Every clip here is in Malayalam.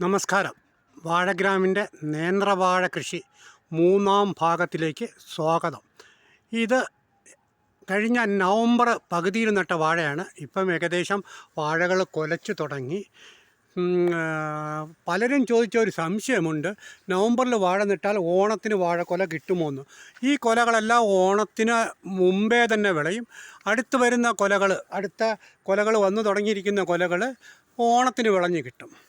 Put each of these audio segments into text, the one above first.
നമസ്കാരം. വാഴഗ്രാമിന്റെ നേന്ത്രവാഴ കൃഷി മൂന്നാം ഭാഗത്തിലേക്ക് സ്വാഗതം. ഇത് കഴിഞ്ഞ നവംബർ പകുതിയിൽ നട്ട വാഴയാണ്. ഇപ്പം ഏകദേശം വാഴകൾ കൊലച്ചു തുടങ്ങി. പലരും ചോദിച്ച ഒരു സംശയമുണ്ട്. നവംബറിൽ വാഴ നട്ടാൽ ഓണത്തിന് വാഴക്കൊല കിട്ടുമോ എന്ന് ഈ കൊലകളെല്ലാം ഓണത്തിന് മുമ്പേ തന്നെ വിളയും. അടുത്ത് വരുന്ന കൊലകൾ അടുത്ത കൊലകൾ വന്നു തുടങ്ങിയിരിക്കുന്ന കൊലകൾ ഓണത്തിന് വിളഞ്ഞ് കിട്ടും.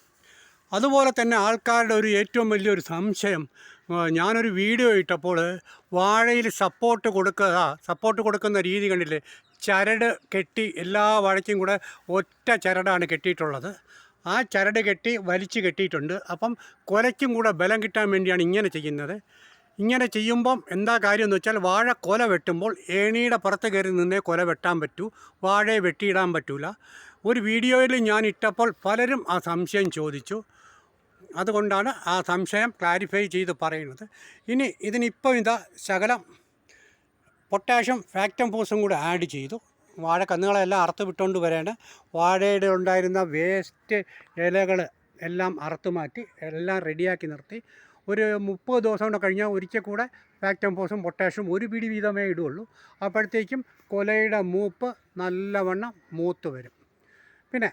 അതുപോലെ തന്നെ ആൾക്കാരുടെ ഒരു ഏറ്റവും വലിയൊരു സംശയം ഞാനൊരു വീഡിയോ ഇട്ടപ്പോൾ വാഴയിൽ സപ്പോർട്ട് കൊടുക്കുക സപ്പോർട്ട് കൊടുക്കുന്ന രീതി കണ്ടില്ലേ? ചരട് കെട്ടി എല്ലാ വാഴയ്ക്കും കൂടെ ഒറ്റ ചരടാണ് കെട്ടിയിട്ടുള്ളത്. ആ ചരട് കെട്ടി വലിച്ചു കെട്ടിയിട്ടുണ്ട്. അപ്പം കൊലയ്ക്കും കൂടെ ബലം കിട്ടാൻ വേണ്ടിയാണ് ഇങ്ങനെ ചെയ്യുന്നത്. ഇങ്ങനെ ചെയ്യുമ്പം എന്താ കാര്യം എന്ന് വെച്ചാൽ വാഴ കൊല വെട്ടുമ്പോൾ ഏണിയുടെ പുറത്ത് കയറി നിന്നേ കൊല വെട്ടാൻ പറ്റൂ വാഴയെ വെട്ടിയിടാൻ പറ്റൂല. ഒരു വീഡിയോയിൽ ഞാൻ ഇട്ടപ്പോൾ പലരും ആ സംശയം ചോദിച്ചു. അതുകൊണ്ടാണ് ആ സംശയം ക്ലാരിഫൈ ചെയ്ത് പറയുന്നത്. ഇനി ഇതിനിപ്പം ഇതാ ശകലം പൊട്ടാഷ്യം ഫാക്ടം ഫോസും കൂടെ ആഡ് ചെയ്തു. വാഴ കന്നുകളെല്ലാം അറുത്ത് വിട്ടുകൊണ്ട് വരേണ്ട. വാഴയുടെ ഉണ്ടായിരുന്ന വേസ്റ്റ് ഇലകൾ എല്ലാം അറുത്ത് മാറ്റി എല്ലാം റെഡിയാക്കി നിർത്തി. ഒരു മുപ്പത് ദിവസം കൂടെ കഴിഞ്ഞാൽ ഒരിക്കൽ കൂടെ ഫാക്ടം പോസും പൊട്ടാഷ്യം ഒരു പിടി വീതമേ ഇടുകയുള്ളൂ. അപ്പോഴത്തേക്കും കൊലയുടെ മൂപ്പ് നല്ലവണ്ണം മൂത്ത് വരും. പിന്നെ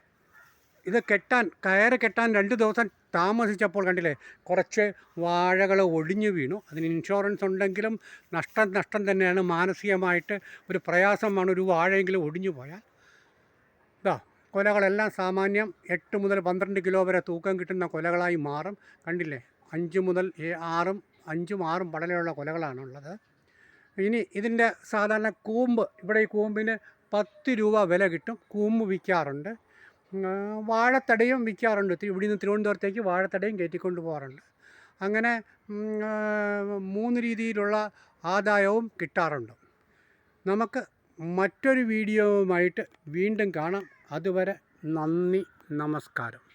ഇത് കെട്ടാൻ കയറ് കെട്ടാൻ രണ്ട് ദിവസം താമസിച്ചപ്പോൾ കണ്ടില്ലേ കുറച്ച് വാഴകൾ ഒടിഞ്ഞു വീണു. അതിന് ഇൻഷുറൻസ് ഉണ്ടെങ്കിലും നഷ്ടം നഷ്ടം തന്നെയാണ്. മാനസികമായിട്ട് ഒരു പ്രയാസമാണ് ഒരു വാഴയെങ്കിലും ഒടിഞ്ഞു പോയാൽ. ഇതാ കൊലകളെല്ലാം സാമാന്യം എട്ട് മുതൽ പന്ത്രണ്ട് കിലോ വരെ തൂക്കം കിട്ടുന്ന കൊലകളായി മാറും. കണ്ടില്ലേ? അഞ്ച് മുതൽ ആറും അഞ്ചും ആറും പടലയുള്ള കൊലകളാണുള്ളത്. ഇനി ഇതിന്റെ സാധാരണ കൂമ്പ് ഇവിടെ ഈ കൂമ്പിന് പത്ത് രൂപ വില കിട്ടും. കൂമ്പ് വിൽക്കാറുണ്ട്. വാഴത്തടയും വിൽക്കാറുണ്ട്. ഇവിടെ നിന്ന് തിരുവനന്തപുരത്തേക്ക് വാഴത്തടയും കയറ്റിക്കൊണ്ട് പോകാറുണ്ട്. അങ്ങനെ മൂന്ന് രീതിയിലുള്ള ആദായവും കിട്ടാറുണ്ട്. നമുക്ക് മറ്റൊരു വീഡിയോയുമായിട്ട് വീണ്ടും കാണാം. അതുവരെ നന്ദി നമസ്കാരം.